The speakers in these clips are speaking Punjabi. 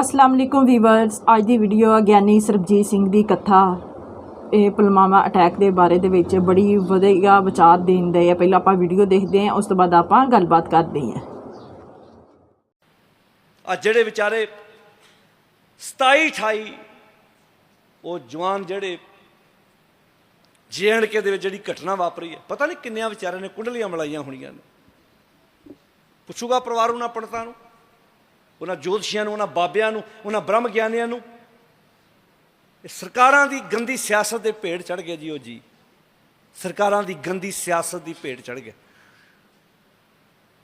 ਅਸਲਾਮ ਅਲੈਕੁਮ ਵੀਵਰਸ, ਅੱਜ ਦੀ ਵੀਡੀਓ ਆ ਗਿਆਨੀ ਸਰਬਜੀਤ ਸਿੰਘ ਦੀ ਕਥਾ। ਇਹ ਪੁਲਵਾਮਾ ਅਟੈਕ ਦੇ ਬਾਰੇ ਦੇ ਵਿੱਚ ਬੜੀ ਵਧੀਆ ਵਿਚਾਰ ਦੇਂਦੇ ਆ। ਪਹਿਲਾਂ ਆਪਾਂ ਵੀਡੀਓ ਦੇਖਦੇ ਹਾਂ, ਉਸ ਤੋਂ ਬਾਅਦ ਆਪਾਂ ਗੱਲਬਾਤ ਕਰਦੇ ਹਾਂ। ਆ ਜਿਹੜੇ ਵਿਚਾਰੇ 27 28 ਉਹ ਜਵਾਨ ਜਿਹੜੇ ਜੀਐਨਕੇ ਦੇ ਵਿੱਚ ਜਿਹੜੀ ਘਟਨਾ ਵਾਪਰੀ ਹੈ, ਪਤਾ ਨਹੀਂ ਕਿੰਨਿਆਂ ਵਿਚਾਰਿਆਂ ਨੇ ਕੁੰਡਲੀਆਂ ਮਲਾਈਆਂ ਹੋਣੀਆਂ ਨੇ। ਪੁੱਛੂਗਾ ਪਰਿਵਾਰ ਉਹਨਾਂ ਪੰਡਤਾਂ ਨੂੰ। ਉਹਨਾਂ ਜੋਤਸ਼ੀਆਂ ਨੂੰ, ਉਹਨਾਂ ਬਾਬਿਆਂ ਨੂੰ, ਉਹਨਾਂ ਬ੍ਰਹਮ ਗਿਆਨੀਆਂ ਨੂੰ। ਇਹ ਸਰਕਾਰਾਂ ਦੀ ਗੰਦੀ ਸਿਆਸਤ ਦੇ ਭੇੜ ਚੜ ਗਿਆ ਜੀ ਉਹ ਜੀ। ਸਰਕਾਰਾਂ ਦੀ ਗੰਦੀ ਸਿਆਸਤ ਦੀ ਭੇੜ ਚੜ ਗਿਆ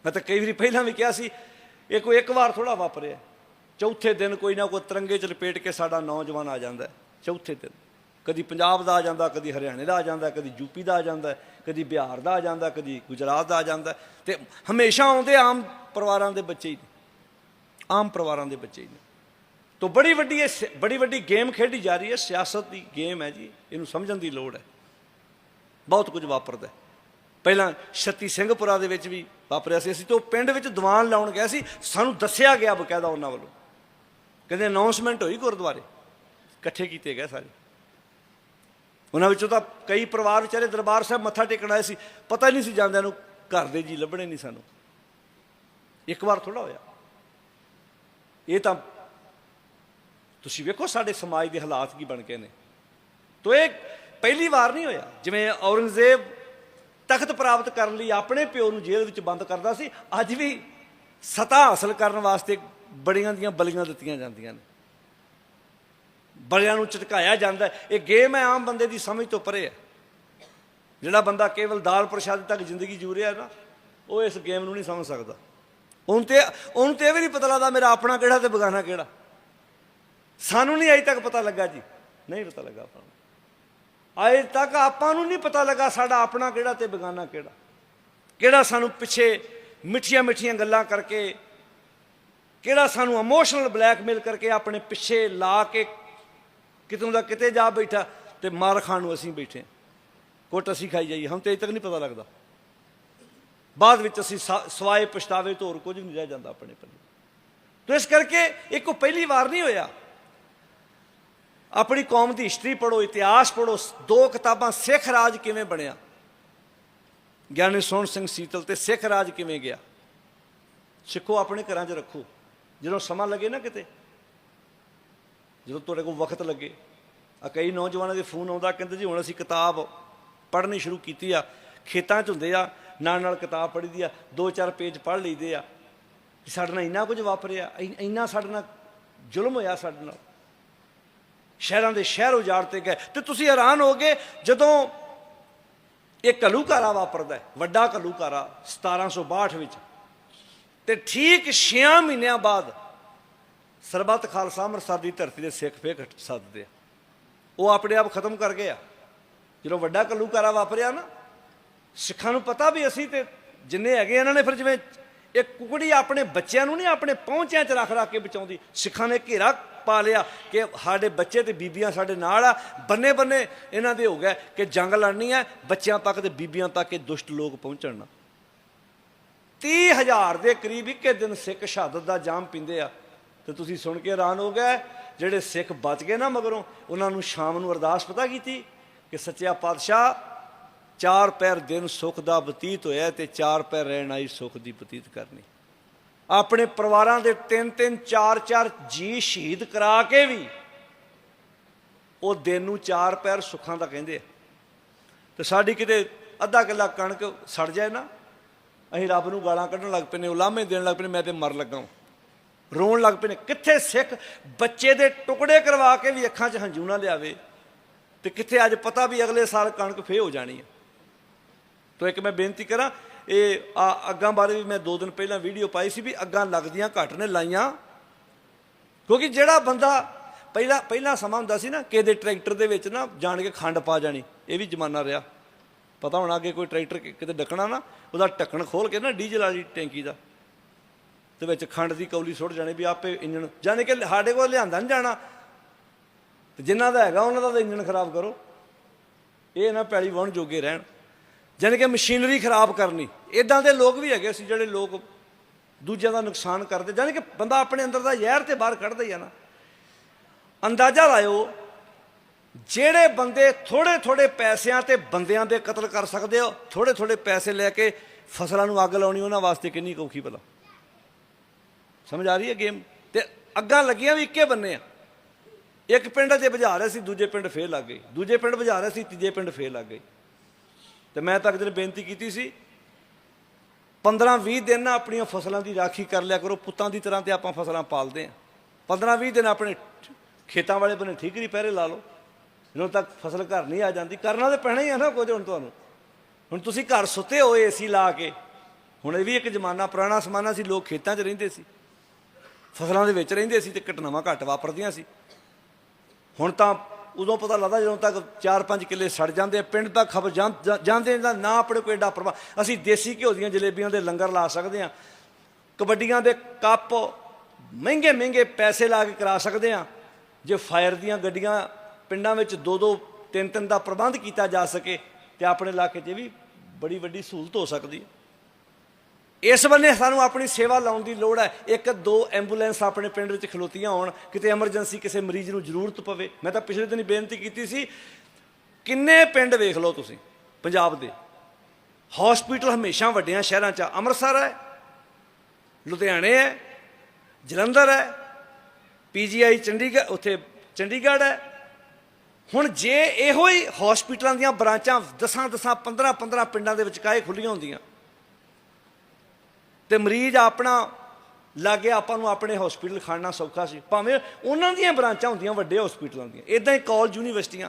ਮੈਂ ਤਾਂ ਕਈ ਵਾਰੀ ਪਹਿਲਾਂ ਵੀ ਕਿਹਾ ਸੀ, ਇਹ ਕੋਈ ਇੱਕ ਵਾਰ ਥੋੜਾ ਵਾਪਰਿਆ। ਚੌਥੇ ਦਿਨ ਕੋਈ ਨਾ ਕੋਈ ਤਿਰੰਗੇ ਚ ਲਪੇਟ ਕੇ ਸਾਡਾ ਨੌਜਵਾਨ ਆ ਜਾਂਦਾ ਚੌਥੇ ਦਿਨ। ਕਦੀ ਪੰਜਾਬ ਦਾ ਆ ਜਾਂਦਾ, ਕਦੀ ਹਰਿਆਣੇ ਦਾ ਆ ਜਾਂਦਾ, ਕਦੀ ਯੂਪੀ ਦਾ ਆ ਜਾਂਦਾ, ਕਦੀ ਬਿਹਾਰ ਦਾ ਆ ਜਾਂਦਾ, ਕਦੀ ਗੁਜਰਾਤ ਦਾ ਆ ਜਾਂਦਾ। ਤੇ ਹਮੇਸ਼ਾ ਆਉਂਦੇ ਆਮ ਪਰਿਵਾਰਾਂ ਦੇ ਬੱਚੇ ਹੀ ਆਮ ਪਰਿਵਾਰਾਂ ਦੇ ਬੱਚੇ ਨੇ। ਤੋਂ ਬੜੀ ਵੱਡੀ ਇਹ ਸਿ- ਬੜੀ ਵੱਡੀ ਗੇਮ ਖੇਡੀ ਜਾ ਰਹੀ ਹੈ, ਸਿਆਸਤ ਦੀ ਗੇਮ ਹੈ ਜੀ, ਇਹਨੂੰ ਸਮਝਣ ਦੀ ਲੋੜ ਹੈ। ਬਹੁਤ ਕੁਝ ਵਾਪਰਦਾ ਪਹਿਲਾਂ ਛੱਤੀ ਸਿੰਘਪੁਰਾ ਦੇ ਵਿੱਚ ਵੀ ਵਾਪਰਿਆ ਸੀ ਅਸੀਂ, ਤੋਂ ਪਿੰਡ ਵਿੱਚ ਦੀਵਾਨ ਲਾਉਣ ਗਏ ਸੀ, ਸਾਨੂੰ ਦੱਸਿਆ ਗਿਆ ਬਕਾਇਦਾ ਉਹਨਾਂ ਵੱਲੋਂ। ਕਹਿੰਦੇ ਅਨਾਉਂਸਮੈਂਟ ਹੋਈ ਗੁਰਦੁਆਰੇ, ਇਕੱਠੇ ਕੀਤੇ ਗਏ ਸਾਰੇ। ਉਹਨਾਂ ਵਿੱਚੋਂ ਤਾਂ ਕਈ ਪਰਿਵਾਰ ਵਿਚਾਰੇ ਦਰਬਾਰ ਸਾਹਿਬ ਮੱਥਾ ਟੇਕਣ ਆਏ ਸੀ, ਪਤਾ ਹੀ ਨਹੀਂ ਸੀ ਜਾਂਦਿਆਂ ਨੂੰ ਘਰ ਦੇ ਜੀ ਲੱਭਣੇ ਨਹੀਂ ਸਾਨੂੰ। ਇੱਕ ਵਾਰ ਥੋੜਾ ਹੋਇਆ। ਇਹ ਤਾਂ ਤੁਸੀਂ ਵੇਖੋ ਸਾਡੇ ਸਮਾਜ ਦੇ ਹਾਲਾਤ ਕੀ ਬਣ ਗਏ ਨੇ। ਤੋ ਇਹ ਪਹਿਲੀ ਵਾਰ ਨਹੀਂ ਹੋਇਆ। ਜਿਵੇਂ ਔਰੰਗਜ਼ੇਬ ਤਖਤ ਪ੍ਰਾਪਤ ਕਰਨ ਲਈ ਆਪਣੇ ਪਿਓ ਨੂੰ ਜੇਲ੍ਹ ਵਿੱਚ ਬੰਦ ਕਰਦਾ ਸੀ, ਅੱਜ ਵੀ ਸਤਾ ਹਾਸਲ ਕਰਨ ਵਾਸਤੇ ਬੜੀਆਂ ਦੀਆਂ ਬਲੀਆਂ ਦਿੱਤੀਆਂ ਜਾਂਦੀਆਂ ਨੇ। ਬੜਿਆਂ ਨੂੰ ਝਟਕਾਇਆ ਜਾਂਦਾ ਇਹ ਗੇਮ ਹੈ, ਆਮ ਬੰਦੇ ਦੀ ਸਮਝ ਤੋਂ ਪਰੇ ਹੈ। ਜਿਹੜਾ ਬੰਦਾ ਕੇਵਲ ਦਾਲ ਪ੍ਰਸ਼ਾਦ ਤੱਕ ਜ਼ਿੰਦਗੀ ਜੂ ਰਿਹਾ ਨਾ, ਉਹ ਇਸ ਗੇਮ ਨੂੰ ਨਹੀਂ ਸਮਝ ਸਕਦਾ। ਉਹਨੂੰ ਤੇ ਉਹਨੂੰ ਤੇ ਇਹ ਵੀ ਨਹੀਂ ਪਤਾ ਲੱਗਦਾ ਮੇਰਾ ਆਪਣਾ ਕਿਹੜਾ ਤੇ ਬਗਾਨਾ ਕਿਹੜਾ। ਸਾਨੂੰ ਨਹੀਂ ਅਜੇ ਤੱਕ ਪਤਾ ਲੱਗਾ ਜੀ। ਨਹੀਂ ਪਤਾ ਲੱਗਾ ਆਪਾਂ ਨੂੰ। ਅਜੇ ਤੱਕ ਆਪਾਂ ਨੂੰ ਨਹੀਂ ਪਤਾ ਲੱਗਾ ਸਾਡਾ ਆਪਣਾ ਕਿਹੜਾ ਤੇ ਬਗਾਨਾ ਕਿਹੜਾ। ਕਿਹੜਾ ਸਾਨੂੰ ਪਿੱਛੇ ਮਿੱਠੀਆਂ ਮਿੱਠੀਆਂ ਗੱਲਾਂ ਕਰਕੇ, ਕਿਹੜਾ ਸਾਨੂੰ ਇਮੋਸ਼ਨਲ ਬਲੈਕਮੇਲ ਕਰਕੇ ਆਪਣੇ ਪਿੱਛੇ ਲਾ ਕੇ ਕਿਤੋਂ ਦਾ ਕਿਤੇ ਜਾ ਬੈਠਾ ਤੇ ਮਾਰ ਖਾਣ ਨੂੰ ਅਸੀਂ ਬੈਠੇ। ਹਾਂ। ਕੁੱਟ ਅਸੀਂ ਖਾਈ ਜਾਈਏ। ਹਮ ਤੇ ਅਜੇ ਤੱਕ ਨਹੀਂ ਪਤਾ ਲੱਗਦਾ। ਬਾਅਦ ਵਿੱਚ ਅਸੀਂ ਸਾ- ਸਵਾਏ ਪਛਤਾਵੇ ਤੋਂ ਹੋਰ ਕੁਝ ਨਹੀਂ ਰਹਿ ਜਾਂਦਾ ਆਪਣੇ ਪੱਲੇ। ਤੋ ਇਸ ਕਰਕੇ ਇਹ ਕੋਈ ਪਹਿਲੀ ਵਾਰ ਨਹੀਂ ਹੋਇਆ। ਆਪਣੀ ਕੌਮ ਦੀ ਹਿਸਟਰੀ ਪੜੋ ਇਤਿਹਾਸ ਪੜੋ ਦੋ ਕਿਤਾਬਾਂ ਸਿੱਖ ਰਾਜ ਕਿਵੇਂ ਬਣਿਆ? ਗਿਆਨੀ ਸੋਹਣ ਸਿੰਘ ਸੀਤਲ ਤੇ ਸਿੱਖ ਰਾਜ ਕਿਵੇਂ ਗਿਆ? ਸਿੱਖੋ, ਆਪਣੇ ਘਰਾਂ 'ਚ ਰੱਖੋ। ਜਦੋਂ ਸਮਾਂ ਲੱਗੇ ਨਾ ਕਿਤੇ, ਜਦੋਂ ਤੁਹਾਡੇ ਕੋਲ ਵਕਤ ਲੱਗੇ ਆ ਕਈ ਨੌਜਵਾਨਾਂ ਦੇ ਫੋਨ ਆਉਂਦਾ, ਕਹਿੰਦੇ ਜੀ ਹੁਣ ਅਸੀਂ ਕਿਤਾਬ ਪੜ੍ਹਨੀ ਸ਼ੁਰੂ ਕੀਤੀ ਆ, ਖੇਤਾਂ 'ਚ ਹੁੰਦੇ ਆ ਨਾਲ ਨਾਲ ਕਿਤਾਬ ਪੜ੍ਹੀ ਦੀ ਆ ਦੋ ਚਾਰ ਪੇਜ ਪੜ੍ਹ ਲਈਦੇ ਆ। ਕਿ ਸਾਡੇ ਨਾਲ ਇੰਨਾ ਕੁਝ ਵਾਪਰਿਆ ਇ- ਇੰਨਾ ਸਾਡੇ ਨਾਲ ਜ਼ੁਲਮ ਹੋਇਆ ਸਾਡੇ ਨਾਲ। ਸ਼ਹਿਰਾਂ ਦੇ ਸ਼ਹਿਰ ਉਜਾੜਤੇ ਗਏ। ਤੇ ਤੁਸੀਂ ਹੈਰਾਨ ਹੋਗੇ ਜਦੋਂ ਇਹ ਘੱਲੂਘਾਰਾ ਵਾਪਰਦਾ ਹੈ, ਵੱਡਾ ਘੱਲੂਘਾਰਾ 1762 ਵਿੱਚ। ਤੇ ਠੀਕ 6 ਮਹੀਨਿਆਂ ਬਾਅਦ ਸਰਬੱਤ ਖਾਲਸਾ ਅੰਮ੍ਰਿਤਸਰ ਦੀ ਧਰਤੀ ਦੇ ਸਿੱਖ ਫੇਰ ਸੱਦਦੇ ਆ ਉਹ ਆਪਣੇ ਆਪ ਖਤਮ ਕਰ ਗਏ ਆ ਜਦੋਂ ਵੱਡਾ ਘੱਲੂਘਾਰਾ ਵਾਪਰਿਆ ਨਾ ਸਿੱਖਾਂ ਨੂੰ ਪਤਾ ਵੀ ਅਸੀਂ ਤੇ ਜਿੰਨੇ ਹੈਗੇ ਇਹਨਾਂ ਨੇ ਫਿਰ ਜਿਵੇਂ ਇਹ ਕੁਕੜੀ ਆਪਣੇ ਬੱਚਿਆਂ ਨੂੰ ਨਹੀਂ ਆਪਣੇ ਪਹੁੰਚਿਆਂ 'ਚ ਰੱਖ ਰੱਖ ਕੇ ਬਚਾਉਂਦੀ। ਸਿੱਖਾਂ ਨੇ ਘੇਰਾ ਪਾ ਲਿਆ ਕਿ ਸਾਡੇ ਬੱਚੇ ਤੇ ਬੀਬੀਆਂ ਸਾਡੇ ਨਾਲ ਆ। ਬੰਨੇ ਬੰਨੇ ਇਹਨਾਂ ਦੇ ਹੋ ਗਏ ਕਿ ਜੰਗ ਲੜਨੀ ਹੈ, ਬੱਚਿਆਂ ਤੱਕ ਤੇ ਬੀਬੀਆਂ ਤੱਕ ਇਹ ਦੁਸ਼ਟ ਲੋਕ ਪਹੁੰਚਣ ਨਾ। 30000 ਦੇ ਕਰੀਬ ਇੱਕੇ ਦਿਨ ਸਿੱਖ ਸ਼ਹਾਦਤ ਦਾ ਜਾਮ ਪੀਂਦੇ ਆ। ਤੇ ਤੁਸੀਂ ਸੁਣ ਕੇ ਹੈਰਾਨ ਹੋ ਗਏ, ਜਿਹੜੇ ਸਿੱਖ ਬਚ ਗਏ ਨਾ ਮਗਰੋਂ, ਉਹਨਾਂ ਨੂੰ ਸ਼ਾਮ ਨੂੰ ਅਰਦਾਸ ਪਤਾ ਕੀਤੀ ਕਿ ਸੱਚਿਆ ਪਾਤਸ਼ਾਹ ਚਾਰ ਪੈਰ ਦਿਨ ਸੁਖ ਦਾ ਬਤੀਤ ਹੋਇਆ ਤੇ ਚਾਰ ਪੈਰ ਰਹਿਣ ਆਈ ਸੁਖ ਦੀ ਬਤੀਤ ਕਰਨੀ। ਆਪਣੇ ਪਰਿਵਾਰਾਂ ਦੇ ਤਿੰਨ ਤਿੰਨ, ਚਾਰ ਚਾਰ ਜੀ ਸ਼ਹੀਦ ਕਰਾ ਕੇ ਵੀ ਉਹ ਦਿਨ ਨੂੰ ਚਾਰ ਪੈਰ ਸੁੱਖਾਂ ਦਾ ਕਹਿੰਦੇ ਆ। ਤੇ ਸਾਡੀ ਕਿਤੇ ਅੱਧਾ ਕਿੱਲਾ ਕਣਕ ਸੜ ਜਾਏ ਨਾ, ਅਸੀਂ ਰੱਬ ਨੂੰ ਗਾਲਾਂ ਕੱਢਣ ਲੱਗ ਪਏ ਨੇ ਉਲਾਮੇ ਦੇਣ ਲੱਗ ਪਏ ਨੇ ਮੈਂ ਤੇ ਮਰ ਲੱਗਾ ਰੋਣ ਲੱਗ ਪਏ ਨੇ ਕਿੱਥੇ ਸਿੱਖ ਬੱਚੇ ਦੇ ਟੁਕੜੇ ਕਰਵਾ ਕੇ ਵੀ ਅੱਖਾਂ 'ਚ ਹੰਝੂ ਨਾ ਲਿਆਵੇ ਤੇ ਕਿੱਥੇ ਅੱਜ ਪਤਾ ਵੀ ਅਗਲੇ ਸਾਲ ਕਣਕ ਫੇ ਹੋ ਜਾਣੀ ਹੈ ਤੋ ਇੱਕ ਮੈਂ ਬੇਨਤੀ ਕਰਾਂ, ਇਹ ਆ ਅੱਗਾਂ ਬਾਰੇ ਵੀ ਮੈਂ ਦੋ ਦਿਨ ਪਹਿਲਾਂ ਵੀਡੀਓ ਪਾਈ ਸੀ ਵੀ ਅੱਗਾਂ ਲੱਗਦੀਆਂ ਘੱਟ ਨੇ ਲਾਈਆਂ। ਕਿਉਂਕਿ ਜਿਹੜਾ ਬੰਦਾ ਪਹਿਲਾ ਪਹਿਲਾ ਸਮਾਂ ਹੁੰਦਾ ਸੀ ਨਾ ਕਿ ਟਰੈਕਟਰ ਦੇ ਵਿੱਚ ਨਾ ਜਾਣ ਕੇ ਖੰਡ ਪਾ ਜਾਣੀ, ਇਹ ਵੀ ਜ਼ਮਾਨਾ ਰਿਹਾ। ਪਤਾ ਹੋਣਾ ਅੱਗੇ ਕੋਈ ਟਰੈਕਟਰ ਕਿ- ਕਿਤੇ ਡੱਕਣਾ ਨਾ, ਉਹਦਾ ਢੱਕਣ ਖੋਲ ਕੇ ਨਾ ਡੀਜ਼ਲ ਵਾਲੀ ਟੈਂਕੀ ਦਾ। ਤੇ ਵਿੱਚ ਖੰਡ ਦੀ ਕੌਲੀ ਸੁੱਟ ਜਾਣੀ ਵੀ ਆਪੇ ਇੰਜਣ, ਜਾਣੇ ਕਿ ਸਾਡੇ ਕੋਲ ਲਿਆਂਦਾ ਨਹੀਂ ਜਾਣਾ। ਤੇ ਜਿਨ੍ਹਾਂ ਦਾ ਹੈਗਾ, ਉਹਨਾਂ ਦਾ ਤਾਂ ਇੰਜਣ ਖਰਾਬ ਕਰੋ। ਇਹ ਨਾ ਪੈਲੀ ਵਾਹਣ ਜੋਗੇ ਰਹਿਣ। ਜਾਣੀ ਕਿ ਮਸ਼ੀਨਰੀ ਖਰਾਬ ਕਰਨੀ। ਇਦਾਂ ਦੇ ਲੋਕ ਵੀ ਹੈਗੇ ਸੀ ਜਿਹੜੇ ਲੋਕ ਦੂਜਿਆਂ ਦਾ ਨੁਕਸਾਨ ਕਰਦੇ। ਜਾਨੀ ਕਿ ਬੰਦਾ ਆਪਣੇ ਅੰਦਰ ਦਾ ਜ਼ਹਿਰ ਤੇ ਬਾਹਰ ਕੱਢਦਾ ਹੀ ਆ ਨਾ। ਅੰਦਾਜ਼ਾ ਲਾਇਓ, ਜਿਹੜੇ ਬੰਦੇ ਥੋੜੇ ਥੋੜੇ ਪੈਸਿਆਂ ਤੇ ਬੰਦਿਆਂ ਦੇ ਕਤਲ ਕਰ ਸਕਦੇ ਹੋ ਥੋੜੇ ਥੋੜੇ ਪੈਸੇ ਲੈ ਕੇ ਫਸਲਾਂ ਨੂੰ ਅੱਗ ਲਾਉਣੀ, ਉਹਨਾਂ ਵਾਸਤੇ ਕਿੰਨੀ ਔਖੀ ਭਲਾ। ਸਮਝ ਆ ਰਹੀ ਹੈ ਗੇਮ? ਤੇ ਅੱਗਾਂ ਲੱਗੀਆਂ ਵੀ ਇੱਕੇ ਬੰਨੇ ਆ। ਇੱਕ ਪਿੰਡ ਜੇ ਬੁਝਾ ਰਿਹਾ ਸੀ, ਦੂਜੇ ਪਿੰਡ ਫੇਰ ਲੱਗ ਗਈ ਦੂਜੇ ਪਿੰਡ ਬੁਝਾ ਰਿਹਾ ਸੀ, ਤੀਜੇ ਪਿੰਡ ਫੇਰ ਲੱਗ ਗਈ ਤੇ ਮੈਂ ਤਾਂ ਦਿਨ ਬੇਨਤੀ ਕੀਤੀ ਸੀ 15-20 ਦਿਨ ਨਾ ਆਪਣੀਆਂ ਫਸਲਾਂ ਦੀ ਰਾਖੀ ਕਰ ਲਿਆ ਕਰੋ, ਪੁੱਤਾਂ ਦੀ ਤਰ੍ਹਾਂ ਤੇ ਆਪਾਂ ਫਸਲਾਂ ਪਾਲਦੇ ਆ 15-20 ਦਿਨ ਆਪਣੇ ਖੇਤਾਂ ਵਾਲੇ ਬੰਨੇ ਠੀਕਰੀ ਪਹਿਰੇ ਲਾ ਲਓ। ਜਦੋਂ ਤੱਕ ਫਸਲ ਘਰ ਨਹੀਂ ਆ ਜਾਂਦੀ, ਕਰਨਾ ਤੇ ਪੈਣਾ ਹੀ ਆ ਨਾ ਕੁਝ ਹੁਣ ਤੁਹਾਨੂੰ। ਹੁਣ ਤੁਸੀਂ ਘਰ ਸੁੱਤੇ ਹੋਏ ਏਸੀ ਲਾ ਕੇ। ਹੁਣ ਇਹ ਵੀ ਇੱਕ ਜ਼ਮਾਨਾ, ਪੁਰਾਣਾ ਸਮਾਨਾ ਸੀ, ਲੋਕ ਖੇਤਾਂ 'ਚ ਰਹਿੰਦੇ ਸੀ। ਫਸਲਾਂ ਦੇ ਵਿੱਚ ਰਹਿੰਦੇ ਸੀ ਤੇ ਘਟਨਾਵਾਂ ਘੱਟ ਵਾਪਰਦੀਆਂ ਸੀ। ਹੁਣ ਤਾਂ ਉਦੋਂ ਪਤਾ ਲੱਗਦਾ ਜਦੋਂ ਤੱਕ 4-5 ਕਿੱਲੇ ਸੜ ਜਾਂਦੇ ਆ, ਪਿੰਡ ਤੱਕ ਖਬਰ ਜਾਂਦੇ ਦਾ ਨਾ ਆਪਣੇ ਕੋਈ ਏਡਾ ਪ੍ਰਭਾਵ। ਅਸੀਂ ਦੇਸੀ ਘਿਓ ਦੀਆਂ ਜਲੇਬੀਆਂ ਦੇ ਲੰਗਰ ਲਾ ਸਕਦੇ ਹਾਂ ਕਬੱਡੀਆਂ ਦੇ ਕੱਪ ਮਹਿੰਗੇ ਮਹਿੰਗੇ ਪੈਸੇ ਲਾ ਕੇ ਕਰਾ ਸਕਦੇ ਹਾਂ ਜੇ ਫਾਇਰ ਦੀਆਂ ਗੱਡੀਆਂ ਪਿੰਡਾਂ ਵਿੱਚ ਦੋ ਦੋ ਤਿੰਨ ਤਿੰਨ ਦਾ ਪ੍ਰਬੰਧ ਕੀਤਾ ਜਾ ਸਕੇ ਤੇ ਆਪਣੇ ਇਲਾਕੇ 'ਚ ਵੀ ਬੜੀ ਵੱਡੀ ਸਹੂਲਤ ਹੋ ਸਕਦੀ ਹੈ। ਇਸ ਬੰਨੇ ਸਾਨੂੰ ਆਪਣੀ ਸੇਵਾ ਲਾਉਣ ਦੀ ਲੋੜ ਹੈ। ਇੱਕ, ਦੋ ਐਂਬੂਲੈਂਸ ਆਪਣੇ ਪਿੰਡ ਵਿੱਚ ਖਲੋਤੀਆਂ ਹੋਣ, ਕਿਤੇ ਐਮਰਜੈਂਸੀ ਕਿਸੇ ਮਰੀਜ਼ ਨੂੰ ਜ਼ਰੂਰਤ ਪਵੇ। ਮੈਂ ਤਾਂ ਪਿਛਲੇ ਦਿਨ ਬੇਨਤੀ ਕੀਤੀ ਸੀ, ਕਿੰਨੇ ਪਿੰਡ ਵੇਖ ਲਓ ਤੁਸੀਂ, ਪੰਜਾਬ ਦੇ। ਹਸਪੀਟਲ ਹਮੇਸ਼ਾ ਵੱਡਿਆਂ ਸ਼ਹਿਰਾਂ 'ਚ ਅੰਮ੍ਰਿਤਸਰ ਹੈ, ਲੁਧਿਆਣੇ ਹੈ, ਜਲੰਧਰ ਹੈ, ਪੀਜੀਆਈ ਚੰਡੀਗੜ੍ਹ, ਉੱਥੇ ਚੰਡੀਗੜ੍ਹ ਹੈ। ਹੁਣ ਜੇ ਇਹੋ ਹੀ ਹਸਪੀਟਲਾਂ ਦੀਆਂ ਬ੍ਰਾਂਚਾਂ 10 10 15 15 ਪਿੰਡਾਂ ਦੇ ਵਿੱਚ ਕਾਹੇ ਖੁੱਲੀਆਂ ਹੁੰਦੀਆਂ ਤੇ ਮਰੀਜ਼ ਆਪਣਾ ਲਾਗੇ ਆਪਾਂ ਨੂੰ ਆਪਣੇ ਹਸਪੀਟਲ ਖਾਣਾ ਸੌਖਾ ਸੀ। ਭਾਵੇਂ ਉਹਨਾਂ ਦੀਆਂ ਬ੍ਰਾਂਚਾਂ ਹੁੰਦੀਆਂ, ਵੱਡੇ ਹਸਪੀਟਲਾਂ ਦੀਆਂ ਇਦਾਂ ਹੀ ਕਾਲਜ ਯੂਨੀਵਰਸਿਟੀਆਂ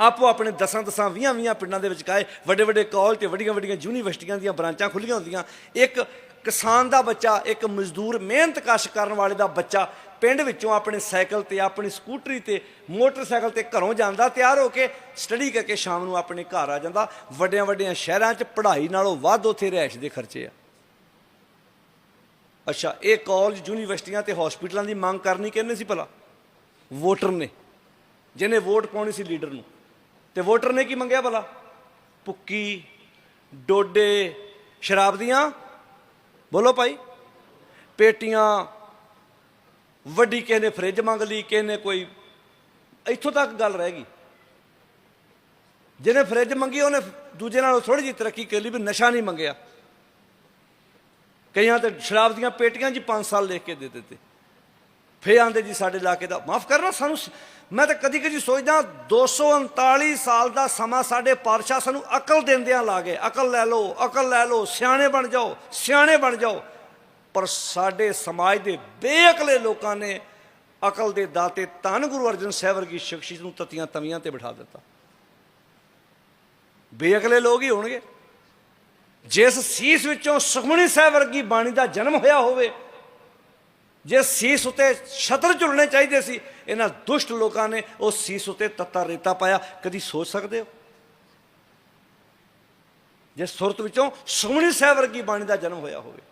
ਆਪੋ ਆਪਣੇ ਦਸਾਂ ਦਸਾਂ 20 20 ਪਿੰਡਾਂ ਦੇ ਵਿੱਚ ਵਿਚਕਾਏ ਵੱਡੇ ਵੱਡੇ ਕਾਲਜ ਤੇ ਵੱਡੀਆਂ ਵੱਡੀਆਂ ਯੂਨੀਵਰਸਿਟੀਆਂ ਦੀਆਂ ਬ੍ਰਾਂਚਾਂ ਖੁੱਲੀਆਂ ਹੁੰਦੀਆਂ। ਇੱਕ ਕਿਸਾਨ ਦਾ ਬੱਚਾ, ਇੱਕ ਮਜ਼ਦੂਰ ਮਿਹਨਤ ਕਸ਼ ਕਰਨ ਵਾਲੇ ਦਾ ਬੱਚਾ ਪਿੰਡ ਵਿੱਚੋਂ ਆਪਣੇ ਸਾਈਕਲ ਤੇ, ਆਪਣੀ ਸਕੂਟਰੀ ਤੇ, ਮੋਟਰਸਾਈਕਲ ਤੇ ਘਰੋਂ ਜਾਂਦਾ, ਤਿਆਰ ਹੋ ਕੇ ਸਟੱਡੀ ਕਰਕੇ ਸ਼ਾਮ ਨੂੰ ਆਪਣੇ ਘਰ ਆ ਜਾਂਦਾ। ਵੱਡਿਆਂ ਵੱਡਿਆਂ ਸ਼ਹਿਰਾਂ 'ਚ ਪੜ੍ਹਾਈ ਨਾਲੋਂ ਵੱਧ ਉੱਥੇ ਰਹਿائش ਦੇ ਖਰਚੇ ਆ। ਅੱਛਾ, ਇਹ ਕਾਲਜ ਯੂਨੀਵਰਸਿਟੀਆਂ ਤੇ ਹਸਪੀਟਲਾਂ ਦੀ ਮੰਗ ਕਰਨੀ ਕਿਹਨੇ ਸੀ ਭਲਾ? ਵੋਟਰ ਨੇ। ਜਿਹਨੇ ਵੋਟ ਪਾਉਣੀ ਸੀ ਲੀਡਰ ਨੂੰ। ਤੇ ਵੋਟਰ ਨੇ ਕੀ ਮੰਗਿਆ ਭਲਾ? ਪੁੱਕੀ ਡੋਡੇ, ਸ਼ਰਾਬ ਦੀਆਂ? ਬੋਲੋ ਭਾਈ। ਪੇਟੀਆਂ, ਵੱਡੀ ਕਿਸੇ ਨੇ ਫ੍ਰਿਜ ਮੰਗ ਲਈ, ਕਿਸੇ ਨੇ ਕੋਈ, ਇੱਥੋਂ ਤੱਕ ਗੱਲ ਰਹਿ ਗਈ। ਜਿਹਨੇ ਫ੍ਰਿਜ ਮੰਗੀ, ਉਹਨੇ ਦੂਜੇ ਨਾਲੋਂ ਥੋੜੀ ਜਿਹੀ ਤਰੱਕੀ ਕਰ ਲਈ ਵੀ ਨਸ਼ਾ ਨਹੀਂ ਮੰਗਿਆ। ਕਈਆਂ ਤੇ ਸ਼ਰਾਬ ਦੀਆਂ ਪੇਟੀਆਂ ਜੀ 5 ਸਾਲ ਲਿਖ ਕੇ ਦੇ ਦਿੱਤੇ। ਫੇ ਆਂਦੇ ਜੀ ਸਾਡੇ ਇਲਾਕੇ ਦਾ, ਮਾਫ ਕਰਨਾ ਸਾਨੂੰ ਮੈਂ ਤਾਂ ਕਦੀ ਕਦੀ ਸੋਚਦਾ 239 ਸਾਲ ਦਾ ਸਮਾਂ ਸਾਡੇ ਪਾਤਸ਼ਾਹ ਸਾਨੂੰ ਅਕਲ ਦਿੰਦਿਆਂ ਲਾ ਗਏ। ਅਕਲ ਲੈ ਲਓ, ਅਕਲ ਲੈ ਲਓ, ਸਿਆਣੇ ਬਣ ਜਾਓ, ਸਿਆਣੇ ਬਣ ਜਾਓ। ਪਰ ਸਾਡੇ ਸਮਾਜ ਦੇ ਬੇਅਕਲੇ ਲੋਕਾਂ ਨੇ ਅਕਲ ਦੇ ਦਾਤੇ ਧੰਨ ਗੁਰੂ ਅਰਜਨ ਸਾਹਿਬ ਵਰਗੀ ਸ਼ਖਸੀਅਤ ਨੂੰ ਤਤੀਆਂ ਤਵੀਆਂ ਤੇ ਬਿਠਾ ਦਿੱਤਾ। ਬੇਅਕਲੇ ਲੋਕ ਹੀ ਹੋਣਗੇ। ਜਿਸ ਸੀਸ ਵਿੱਚੋਂ ਸੁਖਮਣੀ ਸਾਹਿਬ ਵਰਗੀ ਬਾਣੀ ਦਾ ਜਨਮ ਹੋਇਆ ਹੋਵੇ ਜੇ ਸੀਸ ਉਤੇ ਛਤਰ ਝੁਲਣੇ ਚਾਹੀਦੇ ਸੀ, ਇਹਨਾਂ ਦੁਸ਼ਟ ਲੋਕਾਂ ਨੇ ਉਹ ਸੀਸ ਉਤੇ ਤੱਤਾ ਰੇਤਾ ਪਾਇਆ। ਕਦੀ ਸੋਚ ਸਕਦੇ ਹੋ? ਜੇ ਸੁਰਤ ਵਿੱਚੋਂ ਸੁਖਮਣੀ ਸਾਹਿਬ ਵਰਗੀ ਬਾਣੀ ਦਾ ਜਨਮ ਹੋਇਆ ਹੋਵੇ।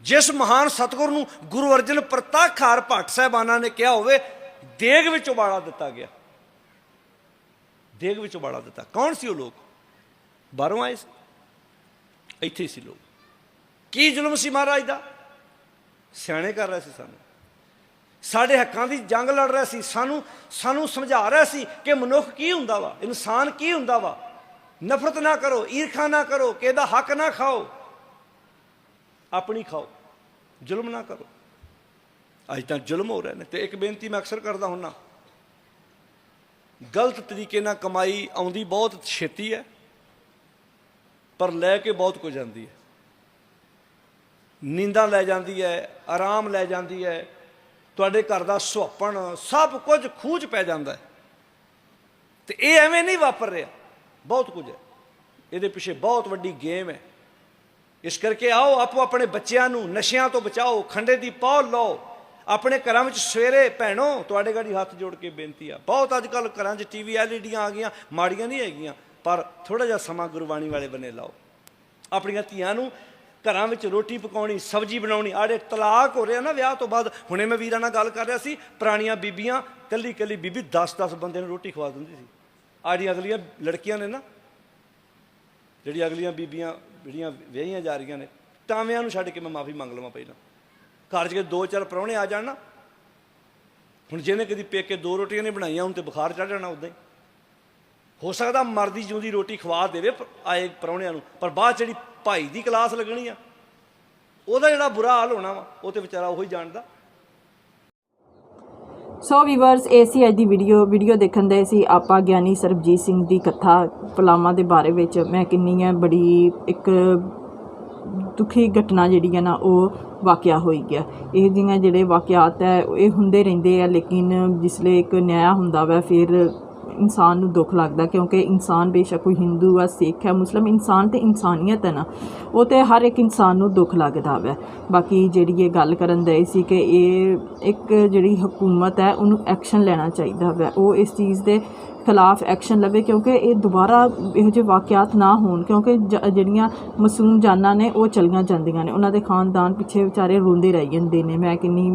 ਜਿਸ ਮਹਾਨ ਸਤਿਗੁਰ ਨੂੰ ਗੁਰੂ ਅਰਜਨ ਪ੍ਰਤਾਖਾਰ ਭੱਟ ਸਾਹਿਬਾਨਾਂ ਨੇ ਕਿਹਾ ਹੋਵੇ, ਦੇਗ ਵਿੱਚ ਉਬਾਲਾ ਦਿੱਤਾ ਗਿਆ। ਦੇਗ ਵਿੱਚ ਉਬਾਲਾ ਦਿੱਤਾ। ਕੌਣ ਸੀ ਉਹ ਲੋਕ? ਬਾਹਰੋਂ ਆਏ ਸੀ। ਇੱਥੇ ਸੀ ਲੋਕ। ਕੀ ਜ਼ੁਲਮ ਸੀ ਮਹਾਰਾਜ ਦਾ? ਸਿਆਣੇ ਕਰ ਰਿਹਾ ਸੀ ਸਾਨੂੰ। ਸਾਡੇ ਹੱਕਾਂ ਦੀ ਜੰਗ ਲੜ ਰਿਹਾ ਸੀ। ਸਾਨੂੰ ਸਾਨੂੰ ਸਮਝਾ ਰਿਹਾ ਸੀ ਕਿ ਮਨੁੱਖ ਕੀ ਹੁੰਦਾ ਵਾ? ਇਨਸਾਨ ਕੀ ਹੁੰਦਾ ਵਾ? ਨਫ਼ਰਤ ਨਾ ਕਰੋ, ਈਰਖਾ ਨਾ ਕਰੋ ਕਿ ਇਹਦਾ ਹੱਕ ਨਾ ਖਾਓ। ਆਪਣੀ ਖਾਓ। ਜ਼ੁਲਮ ਨਾ ਕਰੋ। ਅੱਜ ਤਾਂ ਜ਼ੁਲਮ ਹੋ ਰਹੇ ਨੇ। ਤੇ ਇੱਕ ਬੇਨਤੀ ਮੈਂ ਅਕਸਰ ਕਰਦਾ ਹੁੰਨਾ। ਗਲਤ ਤਰੀਕੇ ਨਾਲ ਕਮਾਈ ਆਉਂਦੀ ਬਹੁਤ ਛੇਤੀ ਹੈ, ਪਰ ਲੈ ਕੇ ਬਹੁਤ ਕੁਝ ਜਾਂਦੀ ਹੈ। ਨੀਂਦਾਂ ਲੈ ਜਾਂਦੀ ਹੈ, ਆਰਾਮ ਲੈ ਜਾਂਦੀ ਹੈ। ਤੁਹਾਡੇ ਘਰ ਦਾ ਸੁਹੱਪਣ, ਸਭ ਕੁਝ ਖੂਚ ਪੈ ਜਾਂਦਾ ਹੈ। ਤੇ ਇਹ ਐਵੇਂ ਨਹੀਂ ਵਾਪਰ ਰਿਹਾ। ਬਹੁਤ ਕੁਝ ਹੈ। ਇਹਦੇ ਪਿੱਛੇ ਬਹੁਤ ਵੱਡੀ ਗੇਮ ਹੈ। ਇਸ ਕਰਕੇ ਆਓ, ਆਪੋ ਆਪਣੇ ਬੱਚਿਆਂ ਨੂੰ, ਨਸ਼ਿਆਂ ਤੋਂ ਬਚਾਓ, ਖੰਡੇ ਦੀ ਪੌਲ ਲਓ। ਆਪਣੇ ਘਰਾਂ ਵਿੱਚ ਸਵੇਰੇ ਭੈਣੋ, ਤੁਹਾਡੇ ਗਾੜੀ ਹੱਥ ਜੋੜ ਕੇ ਬੇਨਤੀ ਆ। ਬਹੁਤ ਅੱਜ ਕੱਲ ਘਰਾਂ 'ਚ ਟੀਵੀ ਐਲਈਡੀਆਂ ਆ ਗਈਆਂ, ਮਾੜੀਆਂ ਨਹੀਂ ਹੈਗੀਆਂ, ਪਰ ਥੋੜਾ ਜਿਹਾ ਸਮਾਂ ਗੁਰਬਾਣੀ ਵਾਲੇ ਬੰਨੇ ਲਾਓ। ਆਪਣੀਆਂ ਧੀਆਂ ਨੂੰ ਘਰਾਂ ਵਿੱਚ ਰੋਟੀ ਪਕਾਉਣੀ, ਸਬਜ਼ੀ ਬਣਾਉਣੀ, ਆੜੇ ਤਲਾਕ ਹੋ ਰਿਹਾ ਨਾ ਵਿਆਹ ਤੋਂ ਬਾਅਦ। ਹੁਣੇ ਮੈਂ ਵੀਰਾਂ ਨਾਲ ਗੱਲ ਕਰ ਰਿਹਾ ਸੀ, ਪੁਰਾਣੀਆਂ ਬੀਬੀਆਂ, ਕੱਲੀ ਕੱਲੀ ਬੀਬੀ 10-10 ਬੰਦੇ ਨੂੰ ਰੋਟੀ ਖਵਾ ਦਿੰਦੀ ਸੀ। ਆੜੀਆਂ ਅਗਲੀਆਂ ਲੜਕੀਆਂ ਨੇ ਨਾ ਜਿਹੜੀਆਂ ਅਗਲੀਆਂ ਬੀਬੀਆਂ, ਜਿਹੜੀਆਂ ਵਿਆਹੀਆਂ ਜਾ ਰਹੀਆਂ ਨੇ ਤਾਂਵਿਆਂ ਨੂੰ ਛੱਡ ਕੇ ਮੈਂ ਮਾਫੀ ਮੰਗ ਲਵਾਂ ਪਹਿਲਾਂ। ਘਰ 'ਚ ਕੇ ਦੋ ਚਾਰ ਪ੍ਰਾਹੁਣੇ ਆ ਜਾਣ ਨਾ, ਹੁਣ ਜਿਹਨੇ ਕਦੀ ਪੇਕੇ ਦੋ ਰੋਟੀਆਂ ਨਹੀਂ ਬਣਾਈਆਂ ਹੁਣ ਤੇ ਬੁਖਾਰ ਚੜ ਜਾਣਾ ਉਦਾਂ ਹੀ। ਹੋ ਸਕਦਾ ਮਰਦੀ ਜਿਉਂਦੀ ਰੋਟੀ ਖਵਾ ਦੇਵੇ ਆਏ ਪ੍ਰਾਹੁਣਿਆਂ ਨੂੰ, ਪਰ ਬਾਅਦ ਜਿਹੜੀ ਭਾਈ ਦੀ ਕਲਾਸ ਲੱਗਣੀ ਆ, ਉਹਦਾ ਜਿਹੜਾ ਬੁਰਾ ਹਾਲ ਹੋਣਾ ਵਾ, ਉਹ ਤੇ ਵਿਚਾਰਾ ਉਹੀ ਜਾਣਦਾ। ਸੋ ਵੀਵਰਸ ਇਹ ਅੱਜ ਦੀ ਵੀਡੀਓ ਵੀਡੀਓ ਦੇਖਣ ਦੇ ਸੀ ਆਪਾਂ ਗਿਆਨੀ ਸਰਬਜੀਤ ਸਿੰਘ ਦੀ ਕਥਾ ਪਲਾਮਾ ਦੇ ਬਾਰੇ ਵਿੱਚ। ਮੈਂ ਕਿੰਨੀ ਹੈ ਬੜੀ ਇੱਕ ਦੁਖੀ ਘਟਨਾ ਜਿਹੜੀ ਹੈ ਨਾ, ਉਹ ਵਾਕਿਆ ਹੋਈ ਗਿਆ ਇਹ ਜਿਹੀਆਂ ਜਿਹੜੇ ਵਾਕਿਆਤ ਹੈ ਇਹ ਹੁੰਦੇ ਰਹਿੰਦੇ ਆ, ਲੇਕਿਨ ਜਿਸਲੇ ਇੱਕ ਨਿਆਂ ਹੁੰਦਾ ਵਾ, ਫਿਰ ਇਨਸਾਨ ਨੂੰ ਦੁੱਖ ਲੱਗਦਾ ਕਿਉਂਕਿ ਇਨਸਾਨ ਬੇਸ਼ੱਕ ਕੋਈ ਹਿੰਦੂ ਆ, ਸਿੱਖ ਹੈ ਮੁਸਲਮ, ਇਨਸਾਨ ਤੇ ਇਨਸਾਨੀਅਤ ਹੈ ਨਾ, ਉਹ ਤੇ ਹਰ ਇੱਕ ਇਨਸਾਨ ਨੂੰ ਦੁੱਖ ਲੱਗਦਾ ਵੈ। ਬਾਕੀ ਜਿਹੜੀ ਇਹ ਗੱਲ ਕਰਨ ਦੇ ਸੀ ਕਿ ਇਹ ਇੱਕ ਜਿਹੜੀ ਹਕੂਮਤ ਹੈ, ਉਹਨੂੰ ਐਕਸ਼ਨ ਲੈਣਾ ਚਾਹੀਦਾ ਵੈ। ਉਹ ਇਸ ਚੀਜ਼ ਦੇ ਖਿਲਾਫ ਐਕਸ਼ਨ ਲਵੇ ਕਿਉਂਕਿ ਇਹ ਦੁਬਾਰਾ ਇਹੋ ਜਿਹੇ ਵਾਕਿਆਤ ਨਾ ਹੋਣ ਕਿਉਂਕਿ ਜ- ਜਿਹੜੀਆਂ ਮਾਸੂਮ ਜਾਨਾਂ ਨੇ, ਉਹ ਚਲੀਆਂ ਜਾਂਦੀਆਂ ਨੇ। ਉਹਨਾਂ ਦੇ ਖਾਨਦਾਨ ਪਿੱਛੇ ਵਿਚਾਰੇ ਰੋਂਦੇ ਰਹਿ ਜਾਂਦੇ ਨੇ। ਮੈਂ ਕਿੰਨੀ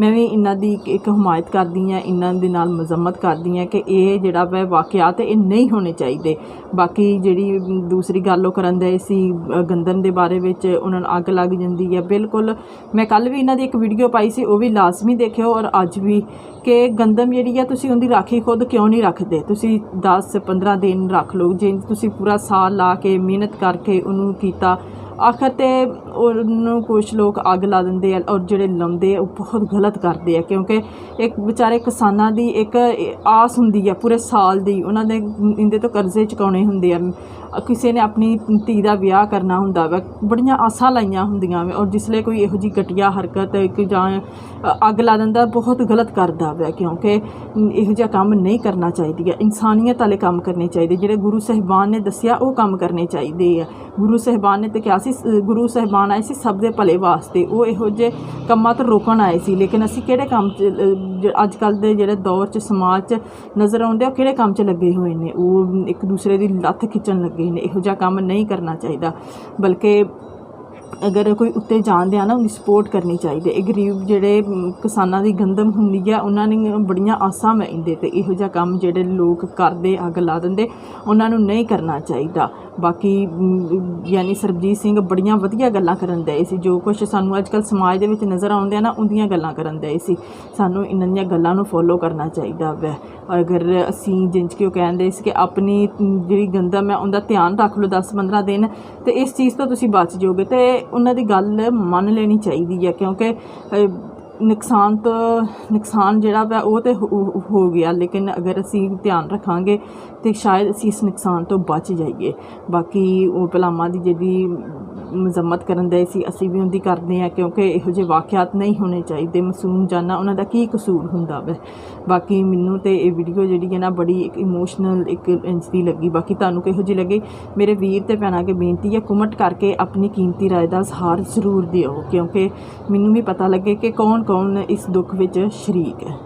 ਮੈਂ ਵੀ ਇਹਨਾਂ ਦੀ ਇੱਕ- ਇੱਕ ਹਮਾਇਤ ਕਰਦੀ ਹਾਂ ਇਹਨਾਂ ਦੇ ਨਾਲ ਮਜ਼ਮਤ ਕਰਦੀ ਹਾਂ ਕਿ ਇਹ ਜਿਹੜਾ ਵਾ ਵਾਕਿਆਤ ਇਹ ਨਹੀਂ ਹੋਣੇ ਚਾਹੀਦੇ। ਬਾਕੀ ਜਿਹੜੀ ਦੂਸਰੀ ਗੱਲ ਉਹ ਕਰਨ ਦੇ ਸੀ ਅ, ਗੰਦਮ ਦੇ ਬਾਰੇ ਵਿੱਚ ਉਹਨਾਂ ਨੂੰ ਅੱਗ ਲੱਗ ਜਾਂਦੀ ਹੈ। ਬਿਲਕੁਲ ਮੈਂ ਕੱਲ ਵੀ ਇਹਨਾਂ ਦੀ ਇੱਕ ਵੀਡੀਓ ਪਾਈ ਸੀ ਉਹ ਵੀ ਲਾਜ਼ਮੀ ਦੇਖਿਓ ਔਰ ਅੱਜ ਵੀ ਕਿ ਗੰਦਮ ਜਿਹੜੀ ਹੈ ਤੁਸੀਂ ਉਹਦੀ ਰਾਖੀ ਖੁਦ ਕਿਉਂ ਨਹੀਂ ਰੱਖਦੇ? ਤੁਸੀਂ 10 15 ਦਿਨ ਰੱਖ ਲਓ। ਜੇ ਤੁਸੀਂ ਪੂਰਾ ਸਾਲ ਲਾ ਕੇ ਮਿਹਨਤ ਕਰਕੇ ਉਹਨੂੰ ਕੀਤਾ ਆਖਰ ਤੇ ਉਹਨੂੰ ਕੁਝ ਲੋਕ ਅੱਗ ਲਾ ਦਿੰਦੇ ਆ ਔਰ ਜਿਹੜੇ ਲਾਉਂਦੇ ਆ, ਉਹ ਬਹੁਤ ਗਲਤ ਕਰਦੇ ਆ, ਕਿਉਂਕਿ ਇੱਕ ਵਿਚਾਰੇ ਕਿਸਾਨਾਂ ਦੀ ਇੱਕ ਆਸ ਹੁੰਦੀ ਆ ਪੂਰੇ ਸਾਲ ਦੀ, ਉਹਨਾਂ ਦੇ ਇਹਦੇ ਤੋਂ ਕਰਜ਼ੇ ਚੁਕਾਉਣੇ ਹੁੰਦੇ ਆ। ਕਿਸੇ ਨੇ ਆਪਣੀ ਧੀ ਦਾ ਵਿਆਹ ਕਰਨਾ ਹੁੰਦਾ ਵਾ, ਬੜੀਆਂ ਆਸਾਂ ਲਾਈਆਂ ਹੁੰਦੀਆਂ ਵਾ ਔਰ ਜਿਸਲੇ ਕੋਈ ਇਹੋ ਜੀ ਘਟੀਆ ਹਰਕਤ ਇੱਕ ਜਾਂ ਅੱਗ ਲਾ ਦਿੰਦਾ ਬਹੁਤ ਗਲਤ ਕਰਦਾ ਵਾ, ਕਿਉਂਕਿ ਇਹੋ ਜਿਹਾ ਕੰਮ ਨਹੀਂ ਕਰਨਾ ਚਾਹੀਦੀ ਹੈ ਇਨਸਾਨੀਅਤ ਵਾਲੇ ਕੰਮ ਕਰਨੇ ਚਾਹੀਦੇ ਜਿਹੜੇ ਗੁਰੂ ਸਾਹਿਬਾਨ ਨੇ ਦੱਸਿਆ, ਉਹ ਕੰਮ ਕਰਨੇ ਚਾਹੀਦੇ ਆ। ਗੁਰੂ ਸਾਹਿਬਾਨ ਨੇ ਤੇ ਕਿਹਾ ਸੀ ਸ- ਗੁਰੂ ਸਾਹਿਬਾਨ ਆਏ ਸੀ ਸਭ ਦੇ ਭਲੇ ਵਾਸਤੇ। ਉਹ ਇਹੋ ਜਿਹੇ ਕੰਮਾਂ ਤੋਂ ਰੋਕਣ ਆਏ ਸੀ। ਲੇਕਿਨ ਅਸੀਂ ਕਿਹੜੇ ਕੰਮ 'ਚ ਅੱਜ ਕੱਲ ਦੇ ਜਿਹੜੇ ਦੌਰ 'ਚ, ਸਮਾਜ 'ਚ ਨਜ਼ਰ ਆਉਂਦੇ ਉਹ ਕਿਹੜੇ ਕੰਮ 'ਚ ਲੱਗੇ ਹੋਏ ਨੇ? ਉਹ ਇੱਕ ਦੂਸਰੇ ਦੀ ਲੱਤ ਖਿੱਚਣ ਲੱਗੇ ਨੇ। ਇਹੋ ਜਿਹਾ ਕੰਮ ਨਹੀਂ ਕਰਨਾ ਚਾਹੀਦਾ। ਬਲਕਿ ਅਗਰ ਕੋਈ ਉੱਤੇ ਜਾਣਦੇ ਆ ਨਾ, ਉਹਦੀ ਸਪੋਰਟ ਕਰਨੀ ਚਾਹੀਦੀ ਇਹ ਗਰੀਬ ਜਿਹੜੇ ਕਿਸਾਨਾਂ ਦੀ ਗੰਦਮ ਹੁੰਦੀ ਹੈ ਉਹਨਾਂ ਨੇ ਬੜੀਆਂ ਆਸਾਂ ਮੈਂਦੇ ਤੇ। ਇਹੋ ਜਿਹਾ ਕੰਮ ਜਿਹੜੇ ਲੋਕ ਕਰਦੇ, ਅੱਗ ਲਾ ਦਿੰਦੇ, ਉਹਨਾਂ ਨੂੰ ਨਹੀਂ ਕਰਨਾ ਚਾਹੀਦਾ। ਬਾਕੀ ਯਾਨੀ ਸਰਬਜੀਤ ਸਿੰਘ ਬੜੀਆਂ ਵਧੀਆ ਗੱਲਾਂ ਕਰਨ ਦਏ ਸੀ। ਜੋ ਕੁਝ ਸਾਨੂੰ ਅੱਜਕੱਲ ਸਮਾਜ ਦੇ ਵਿੱਚ ਨਜ਼ਰ ਆਉਂਦੇ ਆ ਨਾ, ਉਹਦੀਆਂ ਗੱਲਾਂ ਕਰਨ ਦਏ ਸੀ। ਸਾਨੂੰ ਇਹਨਾਂ ਦੀਆਂ ਗੱਲਾਂ ਨੂੰ ਫੋਲੋ ਕਰਨਾ ਚਾਹੀਦਾ ਵੈ। ਅਗਰ ਅਸੀਂ ਜਿੰਜ ਕਿ ਉਹ ਕਹਿੰਦੇ ਸੀ ਕਿ ਆਪਣੀ ਜਿਹੜੀ ਗੰਦਮ ਹੈ, ਉਹਦਾ ਧਿਆਨ ਰੱਖ ਲਓ 10-15 ਦਿਨ, ਤੇ ਇਸ ਚੀਜ਼ ਤੋਂ ਤੁਸੀਂ ਬਚ ਜਾਓਗੇ। ਤੇ ਉਹਨਾਂ ਦੀ ਗੱਲ ਮੰਨ ਲੈਣੀ ਚਾਹੀਦੀ ਹੈ, ਕਿਉਂਕਿ ਨੁਕਸਾਨ ਤਾਂ, ਨੁਕਸਾਨ ਜਿਹੜਾ ਵਾ ਉਹ ਤੇ ਹੋ ਗਿਆ, ਲੇਕਿਨ ਅਗਰ ਅਸੀਂ ਧਿਆਨ ਰੱਖਾਂਗੇ ਤੇ ਸ਼ਾਇਦ ਅਸੀਂ ਇਸ ਨੁਕਸਾਨ ਤੋਂ ਬਚ ਜਾਈਏ। ਬਾਕੀ ਉਹ ਭਲਾਮਾ ਦੀ ਜਿਹੜੀ ਮਜ਼ਮਤ ਕਰਨ ਦੇ ਸੀ ਅਸੀਂ ਵੀ ਉਹਦੀ ਕਰਦੇ ਆ ਕਿਉਂਕਿ ਇਹੋ ਜਿਹੇ ਵਾਕਿਆਤ ਨਹੀਂ ਹੋਣੇ ਚਾਹੀਦੇ। ਮਾਸੂਮ ਜਾਨਾਂ ਉਹਨਾਂ ਦਾ ਕੀ ਕਸੂਰ ਹੁੰਦਾ ਵਾ। ਬਾਕੀ ਮੈਨੂੰ ਤੇ ਇਹ ਵੀਡੀਓ ਜਿਹੜੀ ਹੈ ਨਾ, ਬੜੀ ਇੱਕ ਇਮੋਸ਼ਨਲ ਇੱਕ ਇੰਚ ਦੀ ਲੱਗੀ। ਬਾਕੀ ਤੁਹਾਨੂੰ ਕਿਹੋ ਜਿਹੀ ਲੱਗੇ? ਮੇਰੇ ਵੀਰ ਤੇ ਭੈਣਾਂ ਕੇ ਬੇਨਤੀ ਹੈ ਕਮੈਂਟ ਕਰਕੇ ਆਪਣੀ ਕੀਮਤੀ ਰਾਏ ਦਾ ਇਜ਼ਹਾਰ ਜ਼ਰੂਰ ਦਿਓ, ਕਿਉਂਕਿ ਮੈਨੂੰ ਵੀ ਪਤਾ ਲੱਗੇ ਕਿ ਕੌਣ ਕੌਣ ਇਸ ਦੁੱਖ ਵਿੱਚ ਸ਼ਰੀਕ ਹੈ।